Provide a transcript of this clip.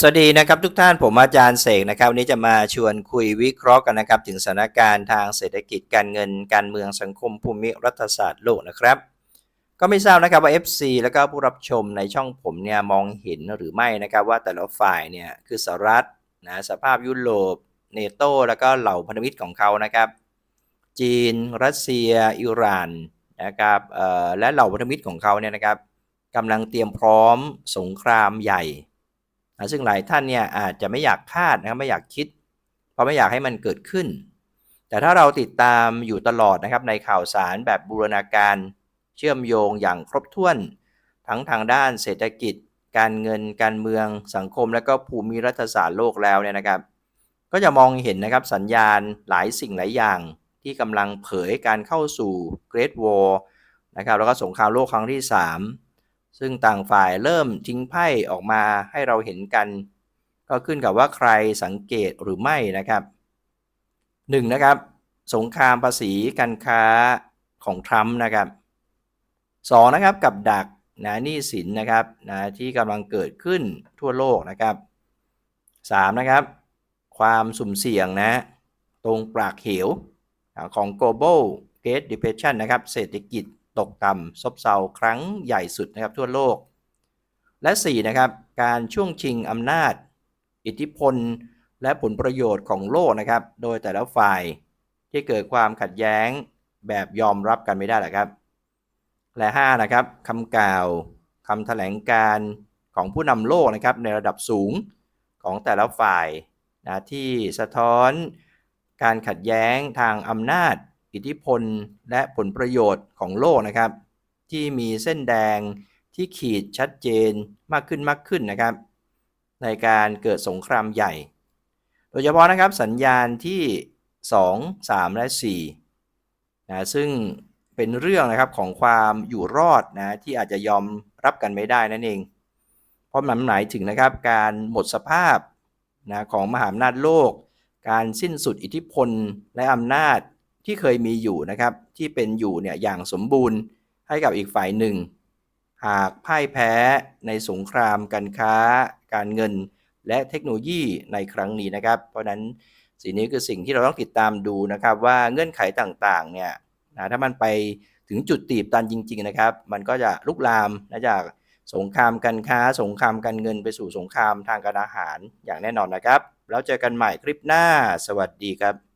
สวัสดีนะครับทุกท่านผมอาจารย์เสกนะครับวันนี้จะมาชวนคุยวิเคราะห์กันนะครับ ถึงสถานการณ์ทางเศรษฐกิจการเงินการเมืองสังคมภูมิรัฐศาสตร์โลกนะครับ ก็ไม่ทราบนะครับว่า FC แล้วก็ผู้รับชมในช่องผมเนี่ยมองเห็นหรือไม่นะครับ ว่าแต่ละฝ่ายเนี่ยคือสหรัฐนะสภาพยุโรปเนโตแล้วก็เหล่าพันธมิตรของเขานะครับ จีน รัสเซีย อิหร่านนะครับเอ่อและเหล่าพันธมิตรของเขาเนี่ยนะครับกำลังเตรียมพร้อมสงครามใหญ่ นะซึ่งหลายท่านเนี่ยอาจจะไม่อยากคาดนะครับไม่อยากคิด เพราะไม่อยากให้มันเกิดขึ้น แต่ถ้าเราติดตามอยู่ตลอดนะครับในข่าวสารแบบบูรณาการเชื่อมโยงอย่างครบถ้วน ทั้งทางด้านเศรษฐกิจ การเงินการเมืองสังคม และก็ภูมิรัฐศาสตร์โลกแล้วเนี่ยนะครับ ก็จะมองเห็นนะครับสัญญาณหลายสิ่งหลายอย่าง ที่กำลังเผยการเข้าสู่ Great War นะครับแล้วก็สงครามโลกครั้งที่ 3 ซึ่งต่างฝ่ายเริ่มทิ้งไพ่ออกมาให้เราเห็นกัน ก็ขึ้นกับว่าใครสังเกตหรือไม่นะครับ 1. นะครับ สงครามภาษีการค้าของทรัมป์นะครับ 2. นะครับกับดักนะหนี้สินนะครับนะที่กำลังเกิดขึ้นทั่วโลกนะครับ 3. นะครับ ความสุ่มเสี่ยงนะ ตรงปรากเหวของ global great depression นะครับ เศรษฐกิจ ตกต่ำซบเซาครั้งใหญ่สุดนะครับทั่วโลก และ 4. นะครับการช่วงชิงอำนาจ อิทธิพล และผลประโยชน์ของโลกนะครับ โดยแต่ละฝ่ายที่เกิดความขัดแย้งแบบยอมรับกันไม่ได้แหละครับ และ 5. นะครับคำกล่าวคำแถลงการของผู้นำโลกนะครับในระดับสูงของแต่ละฝ่ายนะที่สะท้อนการขัดแย้งทางอำนาจ อิทธิพลและผลประโยชน์ของโลกนะครับ ที่มีเส้นแดงที่ขีดชัดเจนมากขึ้นมากขึ้นนะครับ ในการเกิดสงครามใหญ่ โดยเฉพาะนะครับสัญญาณที่ 2 3 และ4นะซึ่งเป็นเรื่องนะครับของความอยู่รอดนะที่อาจจะยอมรับกันไม่ได้นั่นเอง เพราะมันหมายถึงนะครับการหมดสภาพนะของมหาอำนาจโลก การสิ้นสุดอิทธิพลและอำนาจ ที่เคยมีอยู่นะครับ ที่เป็นอยู่เนี่ยอย่างสมบูรณ์ให้กับอีกฝ่ายหนึ่ง หากพ่ายแพ้ในสงครามการค้า การเงิน และเทคโนโลยีในครั้งนี้นะครับ เพราะนั้นสิ่งนี้คือสิ่งที่เราต้องติดตามดูนะครับ ว่าเงื่อนไขต่างๆเนี่ยนะถ้ามันไปถึงจุดตีบตันจริง ๆนะครับ มันก็จะลุกลามนะจากสงครามการค้า สงครามการเงินไปสู่สงครามทางการอาหารอย่างแน่นอนนะครับ แล้วเจอกันใหม่คลิปหน้า สวัสดีครับ